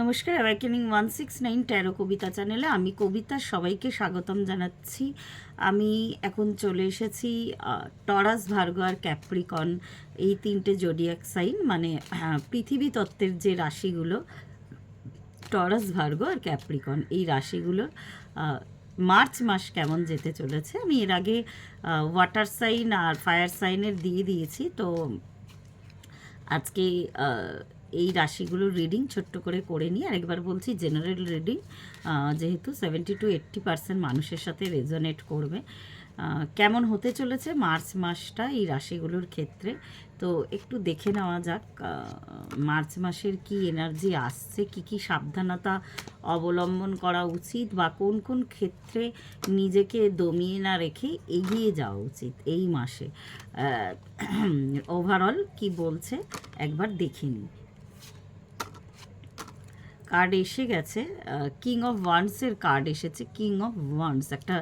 নমস্কার awakening one six nine tarot Kabita চ্যানেলে আমি কবিতা সবাইকে স্বাগতম জানাচ্ছি। আমি এখন চলে এসেছি টরাস, ভার্গ আর ক্যাপ্রিকন, এই তিনটে জোডিয়াক সাইন মানে পৃথিবী তত্ত্বের যে রাশিগুলো, টরাস, ভার্গ আর ক্যাপ্রিকন, এই রাশিগুলোর মার্চ মাস কেমন যেতে চলেছে, আমি এর আগে ওয়াটার সাইন আর ফায়ার সাইনের দিয়ে দিয়েছি, তো আজকে এই রাশিগুলোর রিডিং ছোট্ট করে করে নিই আরেকবার বলছি জেনারেল রিডিং যেহেতু সেভেন্টি টু এইট্টি পার্সেন্ট মানুষের সাথে রেজনেট করবে। কেমন হতে চলেছে মার্চ মাসটা এই রাশিগুলোর ক্ষেত্রে? তো একটু দেখে নেওয়া যাক মার্চ মাসের কি এনার্জি আসছে, কি কি সাবধানতা অবলম্বন করা উচিত বা কোন কোন ক্ষেত্রে নিজেকে দমিয়ে না রেখে এগিয়ে যাওয়া উচিত এই মাসে? ওভারঅল কি বলছে একবার দেখে নিই। কার্ড এসে গেছে কিং অফ ওয়ান্সের কার্ড এসেছে কিং অফ ওয়ান্স একটা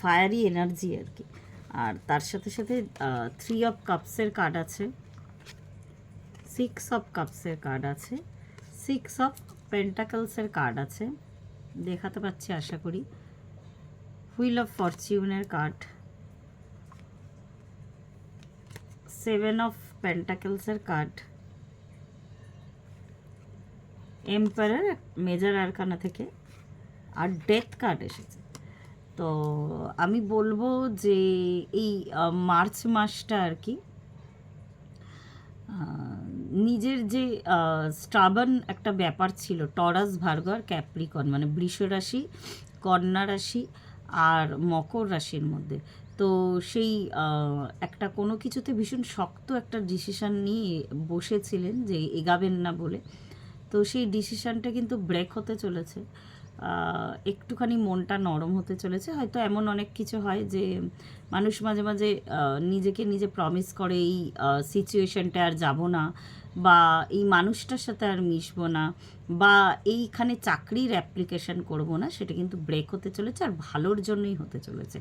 ফায়ারি এনার্জি আর কি। আর তার সাথে সাথে থ্রি অফ কাপসের কার্ড আছে সিক্স অফ কাপসের কার্ড আছে সিক্স অফ পেন্টাকলসের কার্ড আছে, দেখাতে পাচ্ছি, আশা করি। হুইল অফ ফরচিউনের কার্ড সেভেন অফ পেন্টাকেলসের কার্ড এম্পায়ার মেজর আরখানা থেকে আর ডেথ কার্ড এসেছে। তো আমি বলব যে এই মার্চ মাসটা আর কি নিজের যে স্টাবান একটা ব্যাপার ছিল, টরাস ভার্গর ক্যাপ্রিকন মানে বৃষ রাশি, কন্যা রাশি আর মকর রাশির মধ্যে। তো সেই একটা কোনো কিছুতে ভীষণ শক্ত একটা ডিসিশন নিয়ে বসেছিলেন যে এগাবেন না বলে। তো সেই ডিসিশনটা কিন্তু ব্রেক হতে চলেছে। একটুখানি মনটা নরম হতে চলেছে। হয়তো এমন অনেক কিছু হয় যে, মানুষ মাঝে মাঝে নিজেকে নিজে প্রমিস করে এই সিচুয়েশনটা আর যাব না বা এই মানুষটার সাথে আর মিশবো না বা এইখানে চাকরির অ্যাপ্লিকেশন করব না, সেটা কিন্তু ব্রেক হতে চলেছে আর ভালোর জন্যই হতে চলেছে।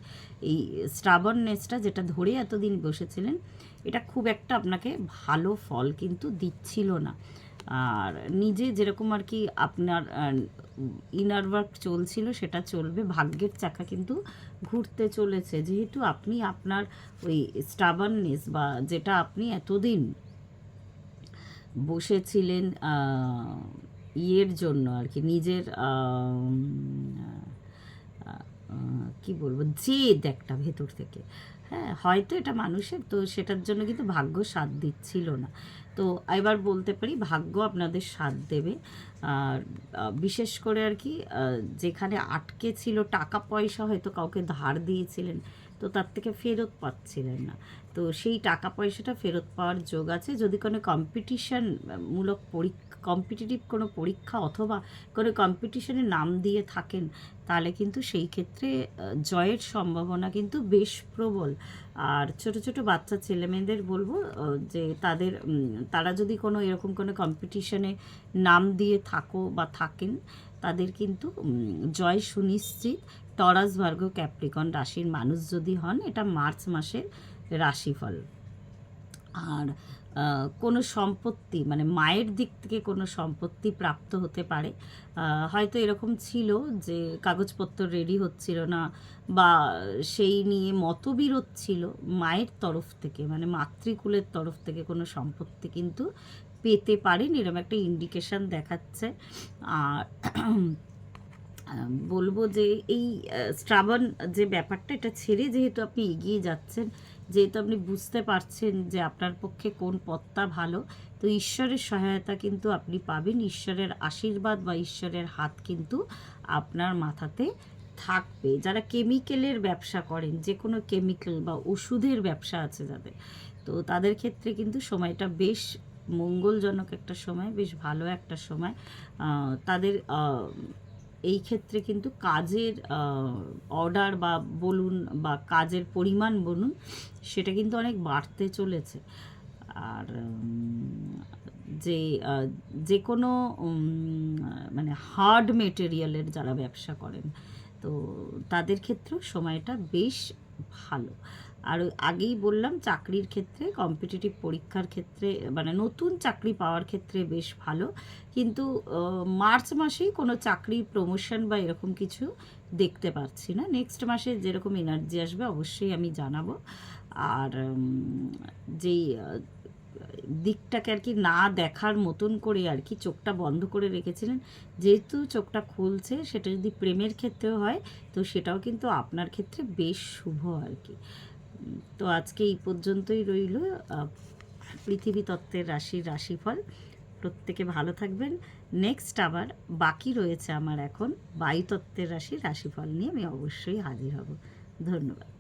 এই স্টাবননেসটা যেটা ধরে এতদিন বসেছিলেন, এটা খুব একটা আপনাকে ভালো ফল কিন্তু দিচ্ছিল না। আর নিজে যেরকম আর কি আপনার ইনার ওয়ার্ক চলছিল, সেটা চলবে। ভাগ্যের চাকা কিন্তু ঘুরতে চলেছে। যেহেতু আপনি আপনার ওই স্টাবাননেস বা যেটা আপনি এতদিন বসেছিলেন ইয়ের জন্য আর কি, নিজের কি বলব, জেদ একটা ভেতর থেকে। হ্যাঁ হয়তো এটা মানুষের, তো সেটার জন্য কিন্তু ভাগ্য সাথ দিচ্ছিল না। তো এবার বলতে পারি, ভাগ্য আপনাদের সাথ দেবে। আর বিশেষ করে আর কি যেখানে আটকে ছিল টাকা পয়সা হয়তো কাউকে ধার দিয়েছিলেন, তো তার থেকে ফেরত পাচ্ছিলেন না। তো সেই টাকা পয়সাটা ফেরত পাওয়ার যোগ আছে। যদি কোনো কম্পিটিশন মূলক পরীক্ষা কম্পিটিটিভ কোনো পরীক্ষা অথবা কোনো কম্পিটিশনে নাম দিয়ে থাকেন, তাহলে কিন্তু সেই ক্ষেত্রে জয়ের সম্ভাবনা কিন্তু বেশ প্রবল। আর ছোট ছোট বাচ্চা ছেলেমেয়েদের বলব যে তাদের তারা যদি কোনো এরকম কোনো কম্পিটিশনে নাম দিয়ে থাকো বা থাকেন, তাদের কিন্তু জয় সুনিশ্চিত। টরাস ভার্গ ক্যাপ্রিকন রাশির মানুষ যদি হন, এটা মার্চ মাসের রাশিফল। আর কোনো সম্পত্তি মানে মায়ের দিক থেকে কোনো সম্পত্তি প্রাপ্ত হতে পারে। হয়তো এরকম ছিল যে কাগজপত্র রেডি হচ্ছিল না বা সেই নিয়ে মতবিরোধ ছিল মায়ের তরফ থেকে মানে মাতৃকুলের তরফ থেকে কোনো সম্পত্তি কিন্তু পেতে পারেন। এরকম একটা ইন্ডিকেশন দেখাচ্ছে। আর বলব যে এই স্ট্রাবন যে ব্যাপারটা, এটা ছেড়ে যেহেতু আপনি এগিয়ে যাচ্ছেন যেহেতু আপনি বুঝতে পারছেন যে আপনার পক্ষে কোন পথটা ভালো, তো ঈশ্বরের সহায়তা কিন্তু আপনি পাবেন। ঈশ্বরের আশীর্বাদ বা ঈশ্বরের হাত কিন্তু আপনার মাথাতে থাকবে। যারা কেমিক্যালের ব্যবসা করেন, যে কোনো কেমিক্যাল বা ওষুধের ব্যবসা আছে যাদের, তো তাদের ক্ষেত্রে কিন্তু সময়টা বেশ মঙ্গলজনক একটা সময়, বেশ ভালো একটা সময়। তাদের এই ক্ষেত্রে কিন্তু কাজের অর্ডার বা বলুন বা কাজের পরিমাণ বলুন, সেটা কিন্তু অনেক বাড়তে চলেছে। আর যে যে কোনো মানে হার্ড মেটেরিয়ালের যারা ব্যবসা করেন, তো তাদের ক্ষেত্রেও সময়টা বেশ ভালো। আর আগেই বললাম, চাকরির ক্ষেত্রে কম্পিটিটিভ পরীক্ষার ক্ষেত্রে মানে নতুন চাকরি পাওয়ার ক্ষেত্রে বেশ ভালো। কিন্তু মার্চ মাসেই কোনো চাকরি প্রমোশন বা এরকম কিছু দেখতে পাচ্ছি না। নেক্সট মাসে যেরকম এনার্জি আসবে অবশ্যই আমি জানাব। আর যেই দিকটাকে আর কি না দেখার মতন করে আর কি চোখটা বন্ধ করে রেখেছিলেন, যেহেতু চোখটা খুলছে, সেটা যদি প্রেমের ক্ষেত্রেও হয়, তো সেটাও কিন্তু আপনার ক্ষেত্রে বেশ শুভ আর কি। তো আজকে এই পর্যন্তই রইল। পৃথিবী তত্ত্বের রাশির রাশিফল। প্রত্যেকে ভালো থাকবেন। নেক্সট আবার বাকি রয়েছে আমার এখন বায়ুতত্ত্বের রাশির রাশিফল নিয়ে আমি অবশ্যই হাজির হব। ধন্যবাদ।